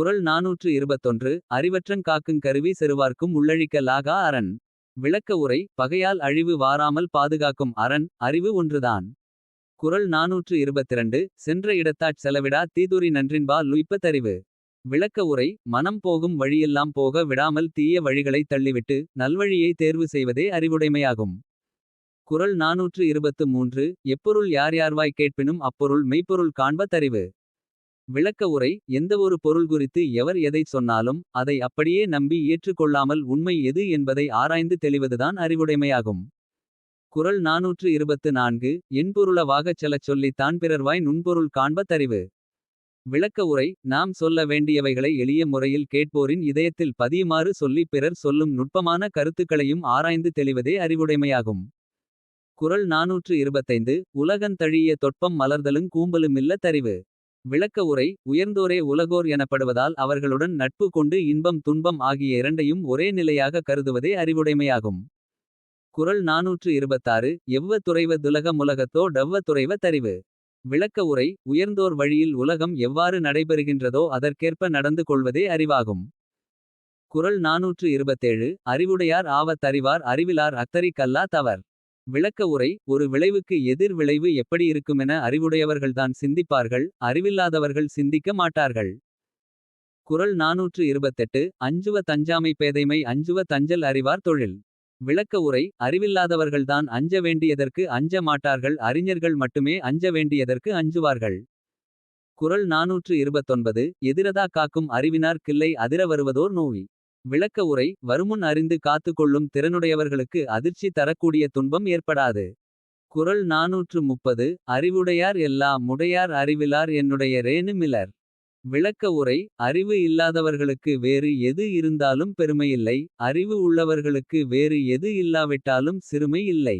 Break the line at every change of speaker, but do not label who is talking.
குரல் நாநூற்று இருபத்தொன்று அறிவற்றங் காக்கும் கருவி செருவார்க்கும் உள்ளழிக்க லாகா அரண் விளக்க உரை பகையால் அழிவு வாராமல் பாதுகாக்கும் அரண் அறிவு ஒன்றுதான் குரல் நாநூற்று இருபத்திரண்டு சென்ற இடத்தாட் செலவிடா தீதுரி நன்றின்பா லுய்ப்ப தறிவு விளக்க உரை மனம் போகும் வழியெல்லாம் போக விடாமல் தீய வழிகளை தள்ளிவிட்டு நல்வழியை தேர்வு செய்வதே அறிவுடைமையாகும் குரல் நாநூற்று இருபத்து மூன்று எப்பொருள் யார் யார்வாய் கேட்பினும் அப்பொருள் மெய்ப்பொருள் காண்ப தறிவு விளக்க உரை எந்தவொரு பொருள் குறித்து எவர் எதைச் சொன்னாலும். அதை அப்படியே நம்பி ஏற்றுக்கொள்ளாமல் உண்மை எது. என்பதை ஆராய்ந்து தெளிவதுதான் அறிவுடைமையாகும். குறள் நாநூற்று இருபத்து நான்கு என்பொருளவாகச் செலச் சொல்லித். பிறர்வாய் நுண்பொருள் காண்ப தறிவு. விளக்க உரை நாம் சொல்ல வேண்டியவைகளை எளிய முறையில். கேட்போரின் இதயத்தில் பதியுமாறு சொல்லிப் பிறர் சொல்லும். நுட்பமான கருத்துக்களையும் ஆராய்ந்து தெளிவதே அறிவுடைமையாகும். குறள் நாநூற்று இருபத்தைந்து உலகந்தழிய தொட்பம் மலர்தலும் கூம்பலுமில்ல தறிவு. விளக்க உரை உயர்ந்தோரே உலகோர் எனப்படுவதால் அவர்களுடன் நட்பு கொண்டு இன்பம் துன்பம் ஆகிய இரண்டையும் ஒரே நிலையாக கருதுவதே அறிவுடைமையாகும். குரல் நாநூற்று இருபத்தாறு எவ்வ துறைவ துலக முலகத்தோ டவ்வ துறைவ தறிவு. விளக்க உரை உயர்ந்தோர் வழியில் உலகம் எவ்வாறு நடைபெறுகின்றதோ அதற்கேற்ப நடந்து கொள்வதே அறிவாகும். குரல் நாநூற்று இருபத்தேழு அறிவுடையார் ஆவத்தறிவார் அறிவிலார் அக்தரி கல்லா தவர். விளக்க உரை ஒரு விளைவுக்கு எதிர் விளைவு எப்படி இருக்குமென அறிவுடையவர்கள்தான் சிந்திப்பார்கள் அறிவில்லாதவர்கள் சிந்திக்க மாட்டார்கள் குரல் நாநூற்று இருபத்தெட்டு அஞ்சுவ தஞ்சாமை பேதைமை அஞ்சுவ தஞ்சல் அறிவார் தொழில் விளக்க உரை அறிவில்லாதவர்கள்தான் அஞ்ச வேண்டியதற்கு அஞ்ச மாட்டார்கள் அறிஞர்கள் மட்டுமே அஞ்ச வேண்டியதற்கு அஞ்சுவார்கள் குரல் நாநூற்று இருபத்தொன்பது எதிரதா காக்கும் அறிவினார் கிள்ளை அதிர வருவதோர் நோவி விளக்க உரை வருமுன் அறிந்து காத்துக்கொள்ளும் திறனுடையவர்களுக்கு அதிர்ச்சி தரக்கூடிய துன்பம் ஏற்படாது. குரல் நாநூற்று முப்பது அறிவுடையார் எல்லாம் உடையார் அறிவிலார் என்னுடைய மிலர் விளக்க உரை அறிவு இல்லாதவர்களுக்கு வேறு எது இருந்தாலும் பெருமையில்லை. அறிவு உள்ளவர்களுக்கு வேறு எது இல்லாவிட்டாலும் சிறுமை இல்லை.